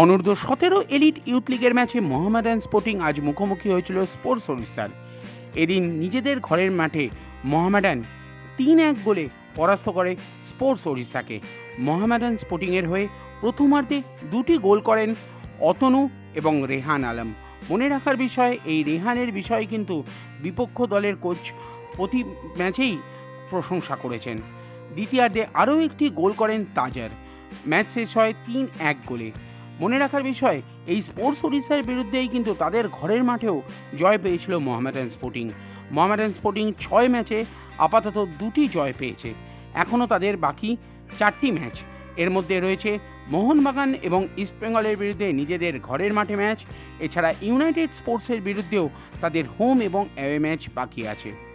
অনূর্ধ্ব সতেরো elite youth লিগের ম্যাচে মোহামেডান স্পোর্টিং আজ মুখোমুখি হয়েছিল স্পোর্টস ওড়িশার এদিন নিজেদের ঘরের মাঠে মোহামেডান তিন এক গোলে পরাস্ত করে স্পোর্টস ওড়িশাকে। মোহামেডান স্পোর্টিংয়ের হয়ে প্রথমার্ধে দুটি গোল করেন অতনু এবং রেহান আলম। মনে রাখার বিষয়, এই রেহানের বিষয়ে কিন্তু বিপক্ষ দলের কোচ প্রতি ম্যাচেই প্রশংসা করেছেন। দ্বিতীয়ার্ধে আরও একটি গোল করেন তাজার। ম্যাচ শেষ হয় তিন এক গোলে। মনে রাখার বিষয়, এই স্পোর্টস ওড়িশার বিরুদ্ধেই কিন্তু তাদের ঘরের মাঠেও জয় পেয়েছিল মোহামেডান স্পোর্টিং। মোহামেডান স্পোর্টিং ছয় ম্যাচে আপাতত দুটি জয় পেয়েছে। এখনও তাদের বাকি চারটি ম্যাচ। এর মধ্যে রয়েছে মোহনবাগান এবং ইস্টবেঙ্গলের বিরুদ্ধে নিজেদের ঘরের মাঠে ম্যাচ। এছাড়া ইউনাইটেড স্পোর্টসের বিরুদ্ধেও তাদের হোম এবং অ্যাওয়ে ম্যাচ বাকি আছে।